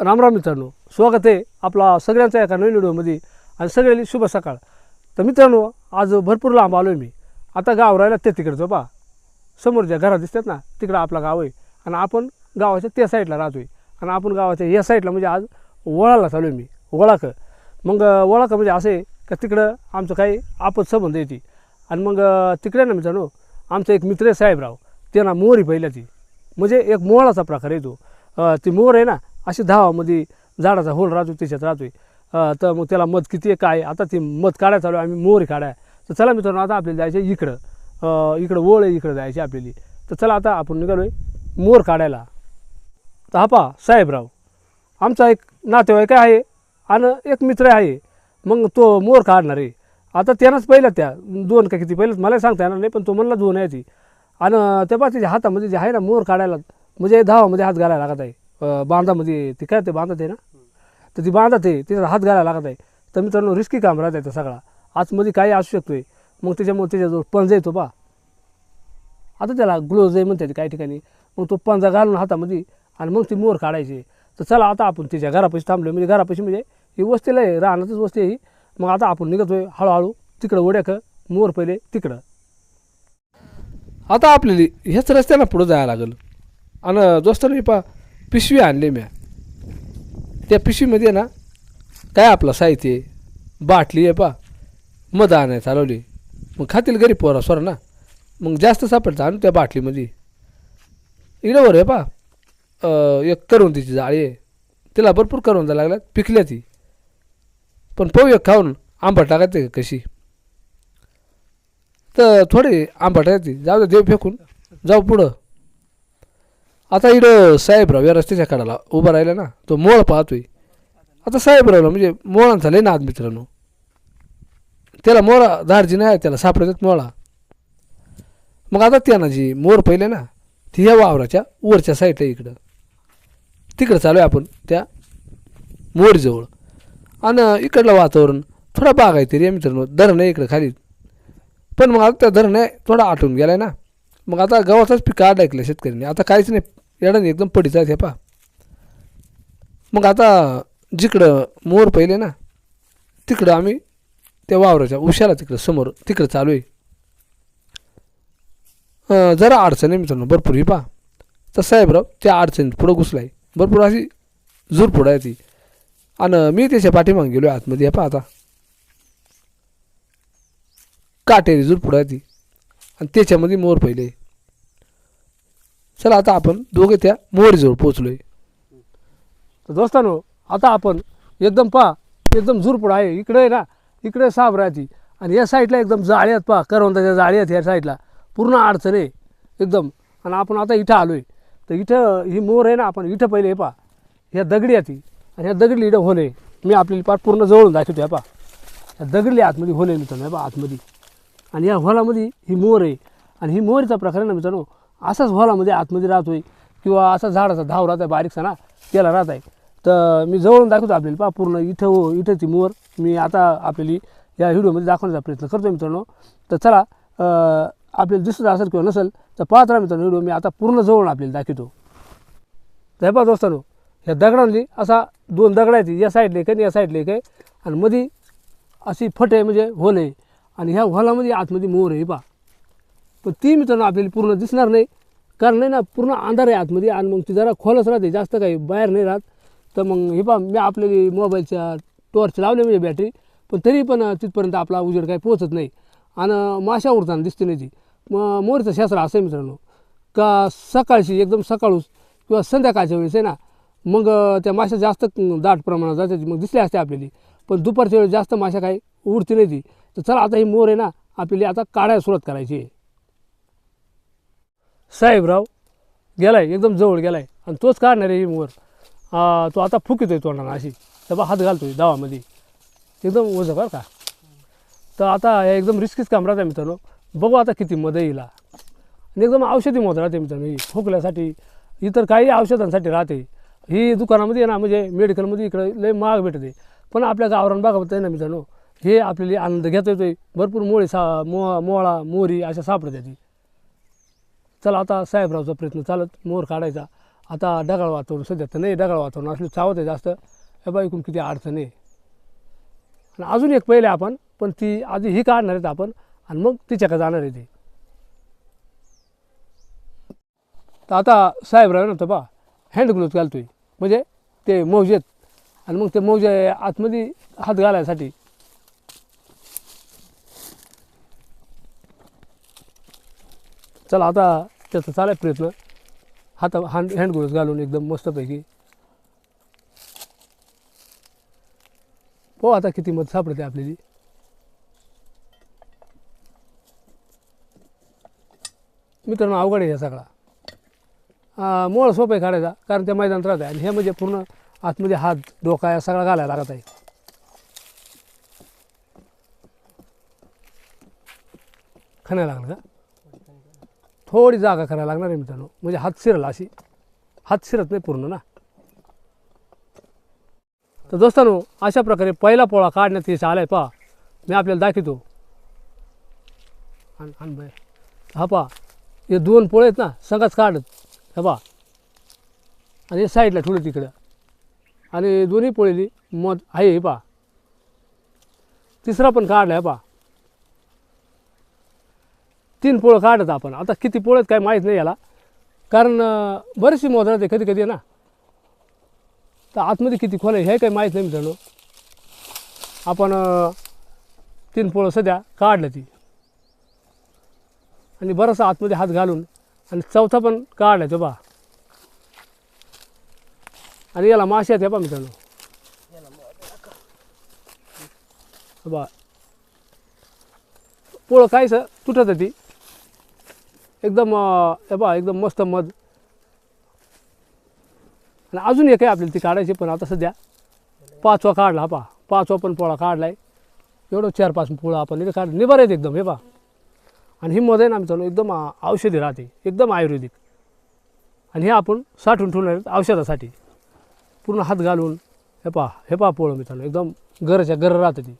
रामराम मित्रांनो स्वागत आहे आपला सगळ्यांचा एका नवीन व्हिडिओमध्ये. आणि सगळ्यांनी शुभ सकाळ. तर मित्रांनो आज भरपूर लांब आलो आहे मी. आता गाव राहिला ते तिकडचं पा समोर ज्या घरात दिसतात ना तिकडं आपला गाव आहे. आणि आपण गावाच्या त्या साईडला राहतो आहे आणि आपण गावाच्या या साईडला म्हणजे आज वळाला चालू आहे मी. वळाक मग वळाक म्हणजे असं आहे का तिकडं आमचं काही आपत संबंध येते आणि मग तिकडे ना मित्रांनो आमचा एक मित्र आहे साहेबराव. त्यांना मोहरी पहिल्याची म्हणजे एक मोहळाचा प्रकार येतो ती. मोहर आहे ना अशी धावामध्ये झाडाचा होल राहतो त्याच्यात राहतोय. तर मग त्याला मध किती आहे काय आता ती मध काढायला चालू आहे, आम्ही मोहरी काढाय. तर चला मित्रांनो आता आपल्याला जायचं इकडं. इकडं ओळ आहे इकडं जायची आपल्याला. तर चला आता आपण निघालो मोर काढायला. तर हा पा साहेबराव. आमचा एक नातेवाईक आहे आणि एक मित्र आहे. मग तो मोर काढणार आहे. आता त्यानंच पहिलं त्या दोन का किती पहिलं मला सांगता येणार नाही पण तो म्हणला दोन आहे ती. आणि त्या पा त्याच्या हातामध्ये जे आहे ना मोर काढायला म्हणजे धावामध्ये हात घालायला लागत आहे. अं, बांधामध्ये म्हणजे ते काय ते बांधत आहे ना? तर ती बांधत आहे तिचा हात घालायला लागत आहे. तर मित्रांनो रिस्की काम राहत आहे तो सगळा. आतमध्ये काही असू शकतोय. मग त्याच्यामुळे त्याच्याजवळ पंजा येतो पा आता त्याला ग्लोज आहे म्हणते काही ठिकाणी. मग तो पंजा घालून हातामध्ये आणि मग ती मोर काढायची तर चला आता आपण तिच्या घरापाशी थांबलो म्हणजे घरापाशी म्हणजे ही वस्तीला आहे राहण्यातच वस्ती आहे ही. मग आता आपण निघतोय हळूहळू. तिकडं ओढ्याक मोर पहिले तिकडं. आता आपल्याला ह्याच रस्त्यानं पुढं जायला लागेल. आणि दोस्तांनी मी पा पिशवी आणली म्या. त्या पिशवीमध्ये ना काय आपलं साहित्य आहे? बाटली आहे पा मध आणायला चालवली. मग खातील घरी पोरा स्वर ना. मग जास्त सापडतं आणू त्या बाटलीमध्ये. इकडं आहे पा एक एक तिची जाळी आहे. तिला भरपूर करवंदा लागल्यात. पिकल्या ती. पण पोहू एक खाऊन आंबट टाकायचं का कशी. तर थोडी आंबट टाकायची जाऊ दे देव फेकून. जाऊ पुढं. आता इकडं साहेबराव या रस्त्याच्या काढाला उभा राहिला ना तो मोळ पाहतोय. आता साहेबरावला म्हणजे मोळांचा लय नाद मित्रांनो. त्याला मोळा धारजी नाही त्याला सापडतात मोळा. मग आता त्यानं जी मोर पहिले ना ती ह्या वावराच्या वरच्या साईडला इकडं. तिकडं चालू आहे आपण त्या मोरीजवळ. आणि इकडलं वातावरण थोडा बाग आहे तरी मित्रांनो धरण आहे इकडं खाली. पण मग आता त्या धरण आहे थोडा आटून गेलाय ना. मग आता गव्हाचाच पीक काढ ऐकलं शेतकऱ्यांनी. आता काहीच नाही येडाने एकदम पडीच आहे पा मग आता जिकडं मोर पहिले ना तिकडं आम्ही त्या वावराच्या उशाला तिकडं समोर तिकडं चालू आहे. जरा अडचण आहे मित्रांनो भरपूर ही पा तर साहेबराव त्या अडचणीत पुढं घुसलाय. भरपूर अशी जूर पुढं आहे ती. आणि मी त्याच्या पाठीमागे गेलो आतमध्ये हे पा आता. काटेरी जूर पुढं आहे ती. आणि त्याच्यामध्ये मोर पहिले. चला आता आपण दोघे त्या मोहरीजवळ पोचलो तर दोस्तानो आता आपण एकदम पहा एकदम झुरपुड आहे. इकडे आहे ना इकडे साप राहते. आणि या साईडला एकदम जाळी आहेत पा करवंदाच्या जाळी आहेत या साईडला पूर्ण अडचण आहे एकदम. आणि आपण आता इथं आलो आहे तर इथं ही मोर आहे ना आपण इथं पहिले पहा. ह्या दगडी आहे ती. आणि ह्या दगडी इथं होणे. मी आपली पाठ पूर्ण जवळून दाखवतो ह्या पा ह्या दगडली आतमध्ये होणे मित्रांनो ह्या आतमध्ये. आणि या होलामध्ये ही मोर आहे. आणि ही मोहरीचा प्रकार आहे ना मित्रांनो असाच होलामध्ये म्हणजे आतमध्ये राहतोय किंवा असा झाडाचा धाव राहत आहे बारीकसा ना त्याला राहत आहे तर मी जवळून दाखवतो आपल्याला पा पूर्ण इथं हो इथं ती मोर. मी आता आपल्याला या व्हिडिओमध्ये दाखवण्याचा प्रयत्न करतो मित्रांनो. तर चला आपल्याला दिसत असेल किंवा नसेल तर पाहत राहा मित्रांनो व्हिडिओ. मी आता पूर्ण जवळून आपल्याला दाखवतो. तर हे पहा दोस्तानो ह्या दगडांनी असा दोन दगड आहेत या साईडला एक आहे आणि या साईडला एक आहे. आणि मध्ये अशी फट आहे म्हणजे होल आहे. आणि ह्या होलामध्ये आतमध्ये मोर आहे हे पहा. पण ती मित्रांनो आपल्याला पूर्ण दिसणार नाही. कारण नाही ना पूर्ण अंधार आहे आतमध्ये आणि मग ती जरा खोलच राहते जास्त काही बाहेर नाही राहत. तर मग हे पहा मी आपल्या मोबाईलच्या टॉर्च लावले म्हणजे बॅटरी पण तरी पण तिथपर्यंत आपला उजेड काही पोहोचत नाही. आणि माशा उडताना दिसते नाही ती. मग मोरीचं शास्त्र असं आहे मित्रांनो का सकाळची एकदम सकाळूच किंवा संध्याकाळच्या वेळेस आहे ना मग त्या माशा जास्त दाट प्रमाणात जातात मग दिसल्या असते आपल्याला. पण दुपारच्या वेळेस जास्त माशा काही उडती नाही ती. तर चला आता ही मोर आहे ना आपल्याला आता काढायला सुरुवात करायची आहे. साहेबराव गेलाय एकदम जवळ गेलाय. आणि तोच काढणार आहे हिमवर. तो आता फुकितोय तोंडानं अशी. तेव्हा हात घालतो आहे दावामध्ये. एकदम ओझं बरं का? तर आता एकदम रिस्कीच काम राहते मित्रांनो. बघू आता किती मदत येईल आणि एकदम औषधी मध राहते मित्रांनो ही. खोकल्यासाठी इतर काही औषधांसाठी राहते. ही दुकानामध्ये आहे ना म्हणजे मेडिकलमध्ये इकडे लय महाग भेटते. पण आपल्या गावरान बघा आहे ना मित्रांनो. हे आपल्याला आनंद घेता येतोय भरपूर मोळी सा मो मोळा मोरी अशा सापडत येते चला आता साहेबरावचा प्रयत्न चालत मोर काढायचा. आता ढगाळ वातावरण सध्या तर नाही ढगाळ वातावरण असलं चावत आहे जास्त. हे बा इकडून किती अडचण आहे. आणि अजून एक पहिले आपण पण ती आधी ही काढणार आहेत आपण आणि मग तिच्याकडे जाणार आहे ती. तर आता साहेबराव ना बा हँड ग्लोव्ज घालतोय. म्हणजे ते मौजेत. आणि मग ते मौजे आतमध्ये हात घालायसाठी चला आता त्याचा चालाय प्रयत्न. हात हँड हँड ग्लोव्स घालून एकदम मस्तपैकी. हो आता किती मत सापडते आपल्याली. मित्रांनो अवघड आहे हा सगळा. आ, मोळ सोपं आहे काढायचा कारण त्या मैदानात राहत आहे. आणि हे म्हणजे पूर्ण आतमध्ये हात डोका या सगळा घालायला लागत आहे. खणायला लागलं का? थोडी जागा करायला लागणार आहे मित्रांनो. म्हणजे हात शिरला अशी. हात शिरत नाही पूर्ण ना. तर दोस्तांनो अशा प्रकारे पहिला पोळा काढण्यात यश आहे पहा. मी आपल्याला दाखवतो. आण बाय हा पहा. हे दोन पोळे आहेत ना सगळंच काढत. हे पहा. आणि साईडला ठेवलं तिकडं. आणि दोन्ही पोळेली मध आहे हे पहा. तिसरा पण काढला आहे पहा. तीन पोळं काढत आपण. आता किती पोळं आहेत काय माहीत नाही याला. कारण बरीचशी मोद राहते कधी कधी ना. तर आतमध्ये किती खोल आहे हे काही माहीत नाही मित्रांनो. आपण तीन पोळं सध्या काढलं ती. आणि बरंचसं आतमध्ये हात घालून आणि चौथा पण काढला तो बा. आणि याला माशी आहेत हे बा मित्रांनो. बा. पोळं काहीच तुटत ती एकदम हे बा एकदम मस्त मध. आणि अजून एक आहे आपल्याला ती काढायची पण आता सध्या. पाचवा काढला हा पा पाचवा पण पोळा काढला आहे एवढं चार पाच पोळा आपण इथे काढ निभार आहेत एकदम हे पा आणि ही मध आहे ना आम्ही एकदम औषधी राहते. एकदम आयुर्वेदिक. आणि हे आपण साठवून ठेवणार आहेत औषधासाठी. पूर्ण हात घालून हे पा हे पा पोळं मित्रांनो एकदम गरच्या गर राहते ती.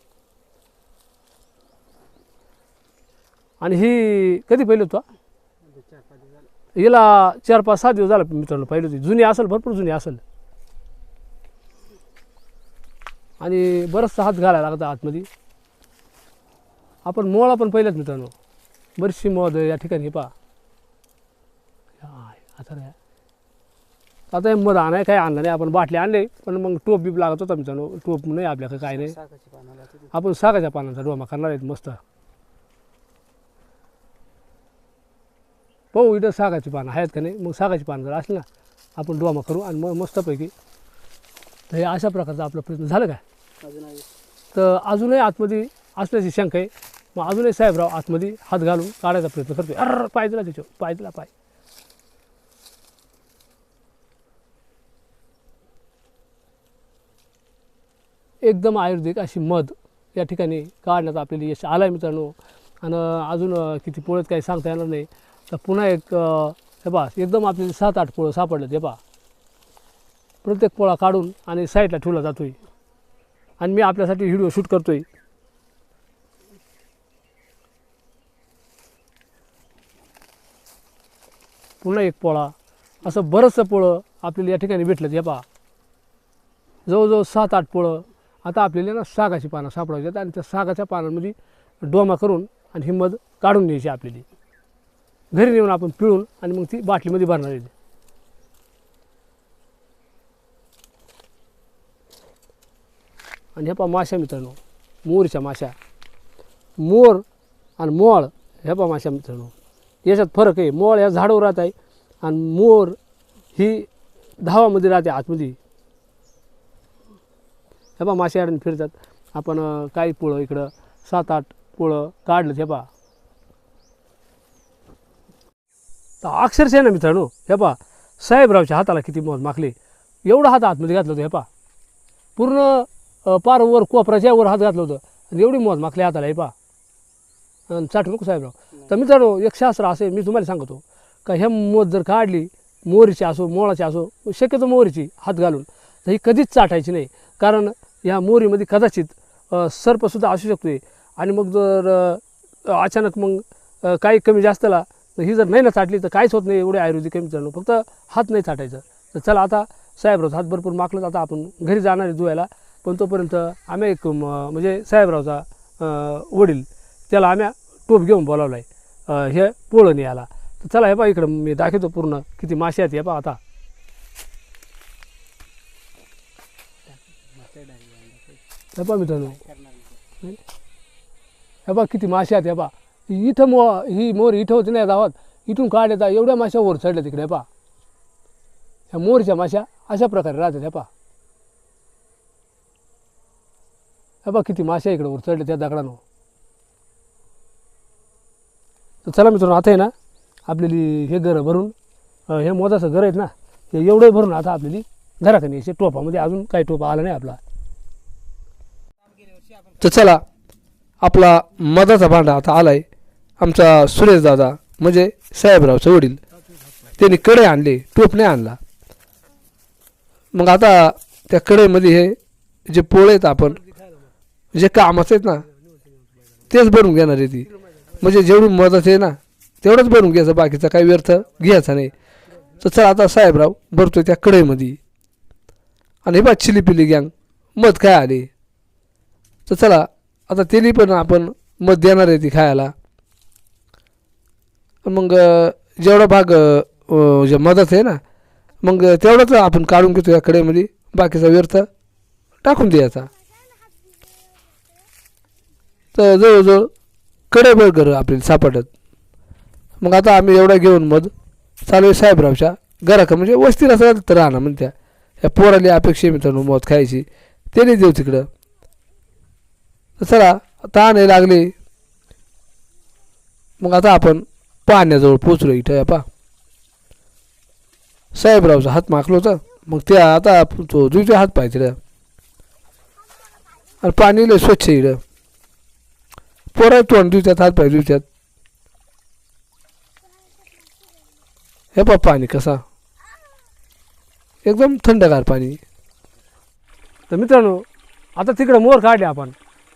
आणि ही कधी पहिले होता? हिला चार पाच सहा दिवस झाला मित्रांनो पाहिली होती जुनी असेल भरपूर जुनी असेल. आणि बरंचसा हात घालायला लागतं आतमध्ये. आपण मोळा पण पहिलेच मित्रांनो. बरीचशी मध या ठिकाणी पा आता रे? आता हे मध आणाय काय आणलं नाही आपण बाटली आणले पण मग टोप बीप लागत होता मित्रांनो. टोप नाही आपल्याकडे काय नाही. आपण सागाच्या पानांचा डोमा करणार आहेत मस्त. पाहू इथं सागाची पानं आहेत का नाही? मग सागाची पानं जर असली ना आपण डोमा करू आणि मग मस्तपैकी. तर हे अशा प्रकारचा आपला प्रयत्न झालं काय. तर अजूनही आतमध्ये असण्याची शंका आहे. मग अजूनही साहेबराव आतमध्ये हात घालून काढायचा प्रयत्न करतोय. अर पाय दिला त्याच्यावर. पाय दिला पाय. एकदम आयुर्वेदिक अशी मध या ठिकाणी काढण्यात आपल्याला यश आलं आहे मित्रांनो. आणि अजून किती पोळ्यात काही सांगता येणार नाही. तर पुन्हा एक हे पहा एकदम आपल्याला सात आठ पोळं सापडलं ते पहा. प्रत्येक पोळा काढून आणि साईडला ठेवला जातो आहे आणि मी आपल्यासाठी व्हिडिओ शूट करतो आहे पुन्हा एक पोळा. असं बरंचसं पोळं आपल्याला या ठिकाणी भेटलं हे पहा. जवळजवळ सात आठ पोळं आता आपल्याला ना सागाची पानं सापडायची आणि त्या सागाच्या पानांमध्ये डोमा करून आणि हिंमत काढून द्यायची आपल्याला. घरी नेऊन आपण पिळून आणि मग ती बाटलीमध्ये भरणार आहे. आणि हे पहा माशा मित्रांनो मोरच्या माशा मोर आणि मोळ हे पहा माशा मित्रांनो. याच्यात फरक आहे मोळ ह्या झाडावर राहत आहे आणि मोर ही धावामध्ये राहते आतमध्ये. हे पहा मासे अडून फिरतात. आपण काही पोळं इकडं सात आठ पोळं काढलं हे पहा. तर अक्षरशः ना मित्रांनो हे पा साहेबरावच्या हाताला किती मोज माखले. एवढं हात आतमध्ये घातलं होतं हे पा पूर्ण पार वर कोपराच्या वर हात घातलं होतं. आणि एवढी मोज माखली हाताला हे पा आणि चाटू नको साहेबराव. तर मित्रांनो एक शास्त्र असे मी तुम्हाला सांगतो. का ह्या मोज जर काढली मोहरीची असो मोळाची असो शक्यतो मोहरीची हात घालून तर ही कधीच चाटायची नाही. कारण ह्या मोहरीमध्ये कदाचित सर्पसुद्धा असू शकतो आणि मग जर अचानक मग काही कमी जास्तला तर ही जर नाही ना चाटली तर काहीच होत नाही एवढे आयुर्वेदिक कमी मित्रांनो फक्त हात नाही चाटायचं. तर चला आता साहेबराव हात भरपूर माकलं आता आपण घरी जाणार आहे धुवायला. पण तोपर्यंत आम्ही एक म- म्हणजे साहेबरावचा वडील त्याला आम्ही टोप घेऊन बोलावला आहे हे पोळण याला. तर चला हे पा इकडं मी दाखवतो पूर्ण किती मासे आहेत हे पा आता. हे पा मित्रांनो. हे बा किती मासे आहेत हे पा इथं मो ही मोर इथं होती नाही आहोत इथून काढ येतात एवढ्या माश्या वर चढल्या तिकडे पा ह्या मोरच्या माश्या अशा प्रकारे राहतात हे पा हे बा किती माश्या इकडे वर चढल्या त्या दगडानं तर चला मित्रांनो आता आहे ना आपल्याली हे घरं भरून हे मोदाचं घर आहेत ना हे एवढं भरून आता आपल्याली घराकडे यायचे टोपामध्ये अजून काही टोपा आला नाही आपला. तर चला आपला मधाचा भांडा आता आला आहे आमचा सुरेश दादा म्हणजे साहेबरावचं वडील त्यांनी कडे आणले टोप नाही आणला. मग आता त्या कडेमध्ये हे जे पोळे आहेत आपण जे कामाचं आहेत ना तेच भरून घेणार आहे ती. म्हणजे जेवढी मदत आहे ना तेवढंच भरून घ्यायचं बाकीचा काही व्यर्थ घ्यायचा नाही. तर चला आता साहेबराव भरतोय त्या कडेमध्ये. आणि हे बा चिली पिली गँग मध काय आले? तर चला आता त्यांनी पण आपण मध देणार आहे ती खायला. मग जेवढा भाग जे मदत आहे ना मग तेवढंच आपण काढून घेतो या कडेमध्ये. बाकीचा व्यर्थ टाकून द्यायचा तर जवळजवळ कडेभर घर आपल्याला सापडत. मग आता आम्ही एवढा घेऊन मध चालू साहेबरावच्या घराकडे. म्हणजे वस्तीला सगळं तर राहणार म्हणत्या. या पोराली अपेक्षा मित्रांनो मध खायची. ते नाही देऊ तिकडं. तर चला ताण आहे लागले. मग आता आपण पाण्याजवळ पोचलो इथं या पा साहेबरावचा हात माखलो होतं. मग त्या आता चोजूचे हात पाय तिथं. आणि पाणी लय स्वच्छ इकडं पोरा तोंड दिवसात हात पाय दिवसात हे पा पाणी कसा. एकदम थंडगार पाणी. तर मित्रांनो आता तिकडं मोर काढले आपण.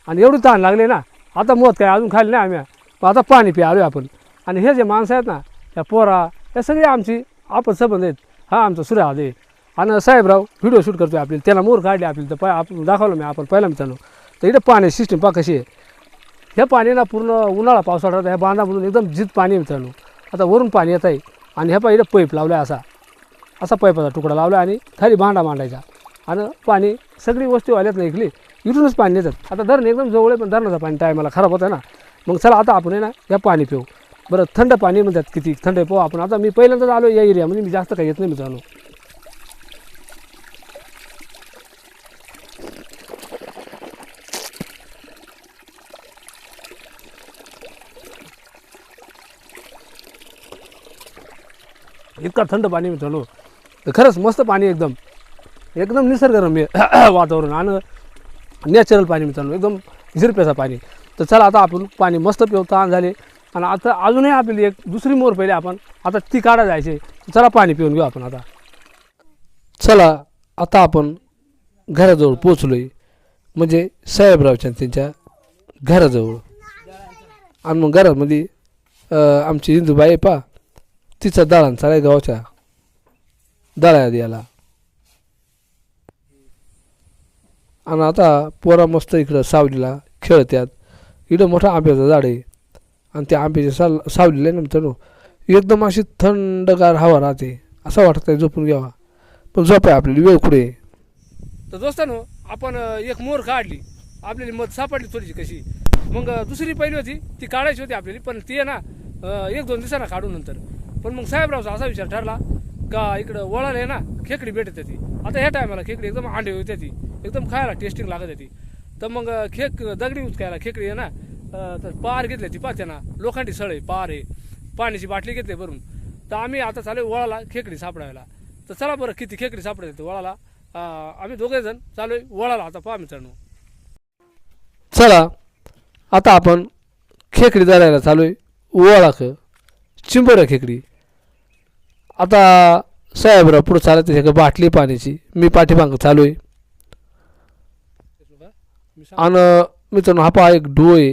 आणि एवढी ताण लागले ना आता मोत काय अजून खाल्ले नाही आम्ही. आता पाणी प्यालो आपण. आणि हे जे माणसं आहेत ना या पोरा या सगळे आमची आपण संबंध आहेत. हा आमचा सुऱ्या आले आणि साहेबराव व्हिडिओ शूट करतो आपल्याला. त्याला मोर काढले आपल्याला. तर पाय आपण दाखवलं मी आपण पहिला मित्रांनो. तर इथं पाणी सिस्टीम पा कशी आहे. हे पाणी ना पूर्ण उन्हाळा पावसाळा ह्या ह्या बांधामधून एकदम जित पाणी आहे मित्रांनो. आता वरून पाणी येत आहे. आणि ह्या पाय इथं पैप लावला आहे असा असा पैपाचा तुकडा लावला आणि खाली भांडा मांडायचा. आणि पाणी सगळी वस्तू आल्यात नाही इकली इथूनच पाणी येतात आता धरण एकदम जवळ आहे पण धरणाचं पाणी टायमाला खराब होतं ना. मग चला आता आपण आहे ना या पाणी पिऊ. बरं थंड पाणी म्हणतात किती? थंड आहे. पोहा आपण. आता मी पहिल्यांदाच आलो या एरियामध्ये मी जास्त काही येत नाही मित्रांनो इतका थंड पाणी मित्रांनो खरंच मस्त पाणी एकदम. एकदम निसर्गरम्य वातावरण आणि नॅचरल पाणी मित्रांनो एकदम झिरप्याचं पाणी. तर चला आता आपण पाणी मस्त पिऊ ताण झाले. आणि आता अजूनही आपली एक दुसरी मोर पहिले आपण. आता ती काढा जायचे. चला पाणी पिऊन घेऊ आपण आता. चला आता आपण घराजवळ पोचलो आहे म्हणजे साहेबरावच्या त्यांच्या घराजवळ. आणि मग घरामध्ये आमची हिंदूबाई आहे पा तिचा दळण चालाय गावाच्या. दळ्या याला. आणि आता पोरा मस्त इकडं सावलीला खेळत्यात. इकडं मोठा आंब्याचं झाड आहे. आणि त्या आंब्याच्या साल सावलीला आहे ना मित्रांनो एकदम अशी थंडगार हवा राहते. असं वाटत आहे झोपून घ्यावा. पण झोप आहे आपल्याला वेळ कुठे तर दोस्तांनो आपण एक मोर काढली. आपल्याला मध सापडली थोडीशी कशी. मग दुसरी पहिली होती ती काढायची होती आपल्याला पण ती आहे ना एक दोन दिवसांना काढू नंतर. पण मग साहेबरावचा असा विचार ठरला का इकडं वळाला आहे ना खेकडी भेटत होती आता ह्या टायमाला खेकडी एकदम आंडे होते ती. एकदम खायला टेस्टिंग लागत होती तर मग खेक दगडी उचकायला खेकडी आहे ना पार घेतले ती पाहते ना लोखंडी सळ आहे पार आहे. पाण्याची बाटली घेतली भरून. तर आम्ही आता चालू वळाला खेकडी सापडायला. तर चला बरं किती खेकडी सापडायला वळाला. आम्ही दोघे जण चालू आहे वळाला आता पहा मित्रांनो. चला आता आपण खेकडी धरायला चालू आहे वळाख चिंबोऱ्या खेकडी. आता साहेबराव पुढं चालत आहे बाटली पाण्याची. मी पाठीमागं चालू आहे आणि मित्रांनो हा पहा एक डो आहे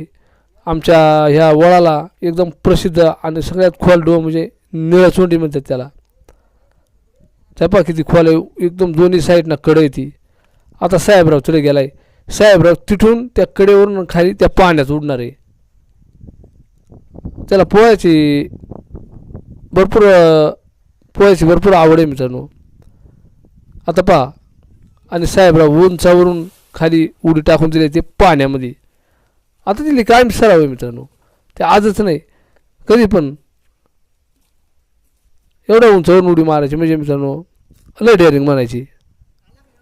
आमच्या ह्या वळाला एकदम प्रसिद्ध आणि सगळ्यात खोल डोह म्हणजे निळचोंडी म्हणतात त्याला. त्या किती खोल आहे एकदम दोन्ही साईडनं कडं ती. आता साहेबराव तिकडे गेलाय. साहेबराव तिथून त्या कडेवरून खाली त्या पाण्यात उडणार आहे. त्याला पोहायची भरपूर पोहायची भरपूर आवड आहे मित्रांनो. आता पहा. आणि साहेबराव उंचावरून खाली उडी टाकून दिली ते पाण्यामध्ये. आता तिथली कायम सराव आहे मित्रांनो. ते आजच नाही कधी पण. एवढ्या उंचावरून उडी मारायची म्हणजे मित्रांनो लय डेअरिंग म्हणायची.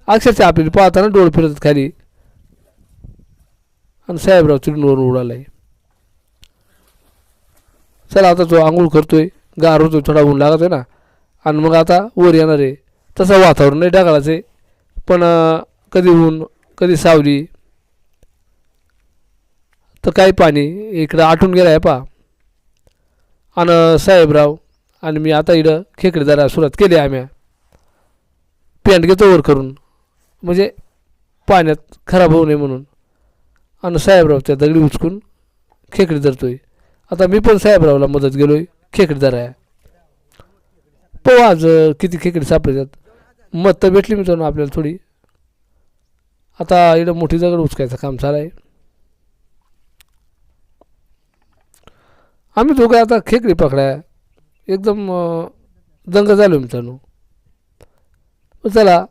अक्षरशः आपली पाहताना डोळ फिरतात खाली. आणि साहेबराव चिडून उडालाय. चला आता तो आंघोळ करतोय गार होतोय थोडा ऊन लागत आहे ना. आणि मग आता वर येणार आहे. तसं वातावरण नाही ढगाळाचं आहे. पण कधी ऊन कधी सावली तर काही पाणी इकडं आटून गेलं आहे पा आणि साहेबराव आणि मी आता इकडं खेकडे जरा सुरुवात केली आम्ही. पॅन्ट घेतो वर करून. म्हणजे पाण्यात खराब होऊ नये म्हणून. आणि साहेबराव त्या दगडी उचकून खेकडे धरतोय. आता मी पण साहेबरावला मदत गेलोय खेकडे धराया पाहू आज किती खेकडे सापडतात. मत तर भेटली मित्रांनो आपल्याला थोडी. आता इकडं मोठी दगड उचकायचं काम चालू आहे. आम्ही दोघं आता खेकडी पकडाय. एकदम दंग झालो मित्रांनो. मग चला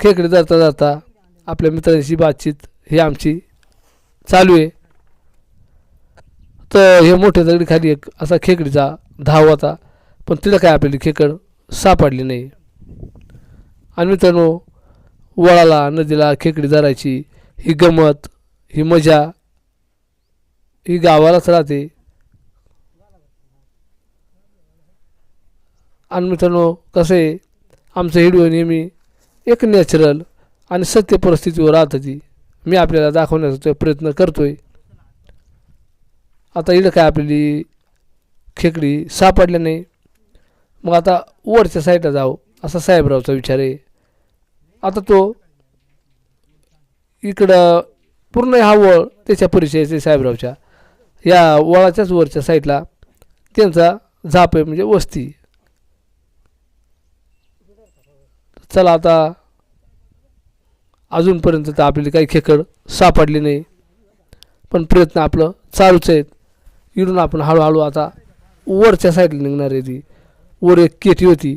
खेकडे धरता जाता आपल्या मित्रांशी बातचीत ही आमची चालू आहे. तर हे मोठे दगडी खाली एक असा खेकडीचा धाव होता पण तिला काय आपल्याला खेकड सापडली नाही. आणि मित्रांनो वळाला नदीला खेकडी धरायची ही गमत ही मजा ही गावालाच राहते. आणि मित्रांनो कसं आहे आमचं हिडिओ नेहमी एक नॅचरल आणि सत्य परिस्थितीवर राहतं ती. मी आपल्याला दाखवण्याचा तो प्रयत्न आहे आता इकडं काय आपली खेकडी सापडल्या नाही. मग आता वरच्या साईडला जाऊ असा साहेबरावचा विचार आहे. आता तो इकडं पूर्ण हा वळ त्याच्या परिचयाचे साहेबरावच्या. या वळाच्याच वरच्या साईडला त्यांचा झाप आहे म्हणजे वस्ती. चला आता. अजूनपर्यंत तर आपल्याला काही खेकड सापडली नाही. पण प्रयत्न आपलं चालूच आहेत. इडून आपण हळूहळू आता वरच्या साईडला निघणार आहे ती. वर एक केटी होती.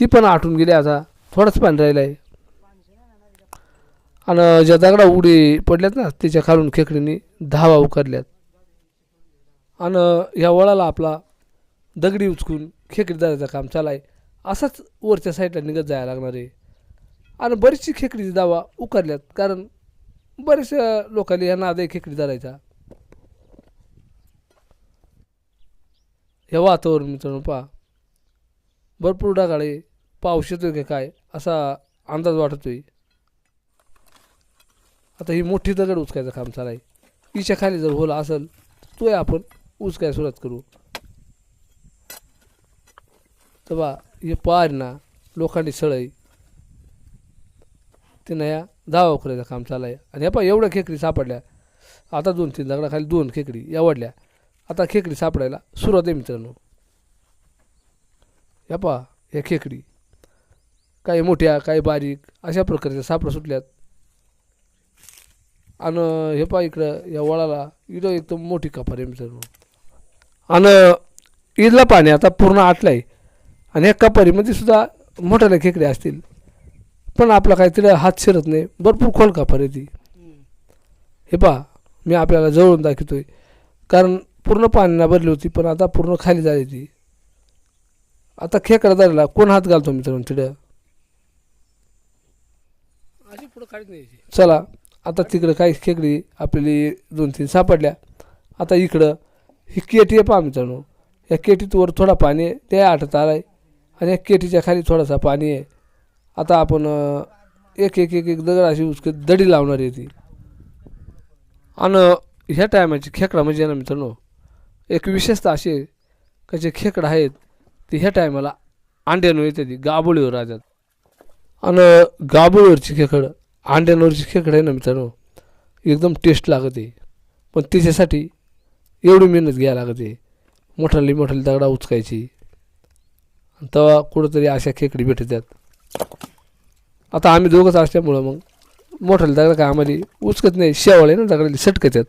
ती पण आटून गेली आता. थोडंच पाणी राहिलं आहे आणि ज्या दगडा उडी पडल्यात ना त्याच्या खालून खेकडीने धावा उकारल्यात. आणि ह्या वळाला आपला दगडी उचकून खेकडी दाराचं काम चालाय आहे. असाच वरच्या साईडला निघत जायला लागणार आहे. आणि बरीचशी खेकडीची दावा उकारल्यात कारण बरेचशा लोकांनी ह्या नाद खेकडी धरायचा. हे वातावरण मित्रांनो पहा. भरपूर डागाळे पाऊस येतोय का काय असा अंदाज वाटतोय आता ही मोठी दगड उचकायचं काम चालू आहे हिच्या खाली जर होला असेल तो आपण उचकायला सुरुवात करू. तर बा हे पारना लोखंडी सळई तिनं या दहा वखऱ्याचं काम चालू आहे आणि या पहा एवढ्या खेकडी सापडल्या. आता दोन तीन दगडाखाली दोन खेकडी एवढल्या. आता खेकडी सापडायला सुरुवात आहे मित्रांनो. या पहा ह्या खेकडी. काही मोठ्या काही बारीक अशा प्रकारच्या सापडं सुटल्यात. आणि हे पहा इकडं या वळाला इथं एकदम मोठी कपार आहे मित्रांनो. आणि ईदला पाणी आता पूर्ण आटलं आहे. आणि ह्या कपारीमध्ये सुद्धा मोठ्याल्या खेकड्या असतील. पण आपला काही तिला हात शिरत नाही. भरपूर खोल कपार आहे ती. हे पहा मी आपल्याला जवळून दाखवतोय. कारण पूर्ण पाण्यानं भरली होती पण आता पूर्ण खाली झाली ती. आता खेकडा झालेला कोण हात घालतो मित्रांनो तिथं अशी पुढं काढत नाही चला आता तिकडं काही खेकडी आपली दोन तीन सापडल्या. आता इकडं ही केटी आहे पहा मित्रांनो. या केटीत वर थोडा पाणी आहे ते आटत आलाय. आणि एक केटीच्या खाली थोडासा पाणी आहे. आता आपण एक एक एक एक दगड अशी उसक दडी लावणार आहे ती. आणि ह्या टायमाची खेकडा म्हणजे ना मित्रांनो एक विशेषता असे का जे खेकडा आहेत ते ह्या टायमाला अंड्यानं येते ती गाबोळीवर राहतात. आणि गाबोळीवरची खेकड अंड्यांवरची खेकड आहे ना मित्रांनो एकदम टेस्ट लागते. पण त्याच्यासाठी एवढी मेहनत घ्यायला लागते. मोठाली मोठाली दगडा उचकायची. तेव्हा कुठंतरी अशा खेकडी भेटतात आता आम्ही दोघंच असल्यामुळं मग मोठ्याला दगड काय आम्हाला उचकत नाही शेवळ आहे ना दगडाला सटकत आहेत.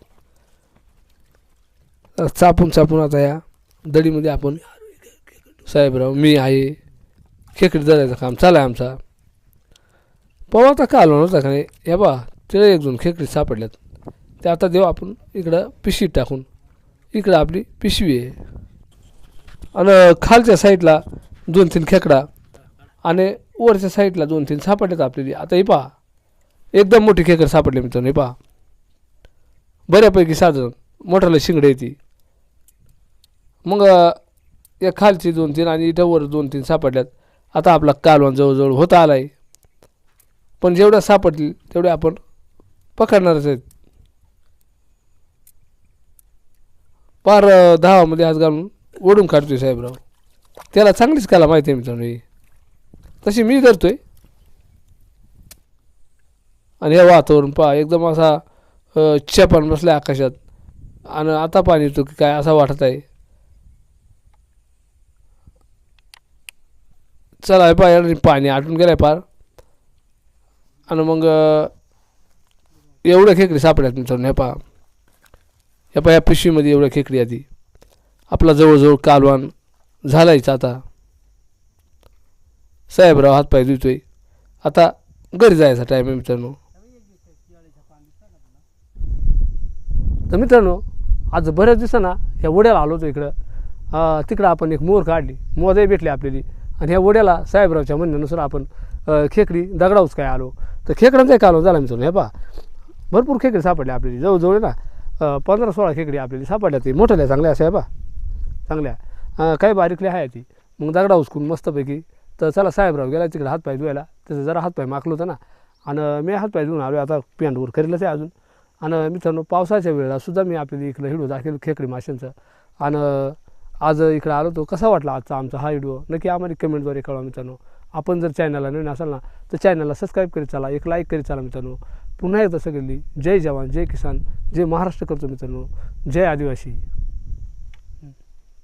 चापून चापून आता या दडीमध्ये आपण साहेबराव मी आहे खेकडी धरायचं काम चालू आहे आमचा. पाहू आता का आलो नव्हता का नाही? या बा तिकडे एक दोन खेकडी सापडल्यात. ते आता देऊ आपण इकडं पिशवी टाकून. इकडं आपली पिशवी आहे. आणि खालच्या साईडला दोन तीन खेकडा आणि वरच्या साईडला दोन तीन सापडल्यात आपल्याला. आता हे पहा. एकदम मोठी खेकड सापडले मित्रांनो हे पहा. बऱ्यापैकी साधन मोठाला शिंगडे येते मग या खालची दोन तीन आणि इथं वर दोन तीन सापडल्यात. आता आपला कालवान जवळजवळ होता आहे पण जेवढ्या सापडतील तेवढ्या आपण पकडणारच आहेत. पार दहामध्ये आज हात घालून ओढून काढतोय साहेबराव. त्याला चांगलीच कला माहिती आहे मित्रांनो ही. तशी मी करतोय आणि हे वातावरण पहा एकदम असा अं, बसला आकाशात. आणि आता पाणी येतो की काय असा वाटत आहे. चला हे पाहिजे पाणी आटून गेलाय पार आणि मग एवढ्या खेकडी सापड्यात मित्रांनो हे पहा. हे पहा या पिशवीमध्ये एवढ्या खेकडी आधी आपला जवळजवळ कालवान झालायचं आता. साहेबराव हातपाय धुतोय. आता घरी जायचा टाईम आहे मित्रांनो. तर मित्रांनो आज बऱ्याच दिवसांना ह्या वड्याला आलो होतो इकडं. तिकडं आपण एक मोर काढली. मोदही भेटली आपल्याला. आणि ह्या वड्याला साहेबरावच्या म्हणण्यानुसार आपण खेकडी दगडाऊच काय आलो. तर खेकड्यांचाही आलो झाला मित्रांनो. हे पा भरपूर खेकडी सापडली आपल्याला. जवळजवळ ना पंधरा सोळा खेकडी आपल्याला सापडल्या. ती मोठ्याल्या चांगल्या अशा हे पहा. चांगल्या. हां काही बारीकल्या आहे ती. मग दगडा उचकून मस्तपैकी. तर चला साहेबराव गेला तिकडे हातपाय धुवायला. त्याचं जरा हातपाय माकलं होतं ना. आणि मी हातपाय धुवून आलो आता पॅन्टवर करीलच आहे अजून. आणि मित्रांनो पावसाच्या वेळेला सुद्धा मी आपल्याला इकडं हिडू दाखल खेकडी माशांचं. आणि आज इकडं आलो तो कसा वाटला आजचा आमचा हा व्हिडिओ? नक्की आम्हाला कमेंटद्वारे कळवा मित्रांनो. आपण जर चॅनलला नवीन असाल ना तर चॅनलला सबस्क्राईब करीत चला. एक लाईक करीत चला मित्रांनो. पुन्हा एकदा सगळी जय जवान जय किसान जय महाराष्ट्र करतो मित्रांनो. जय आदिवासी.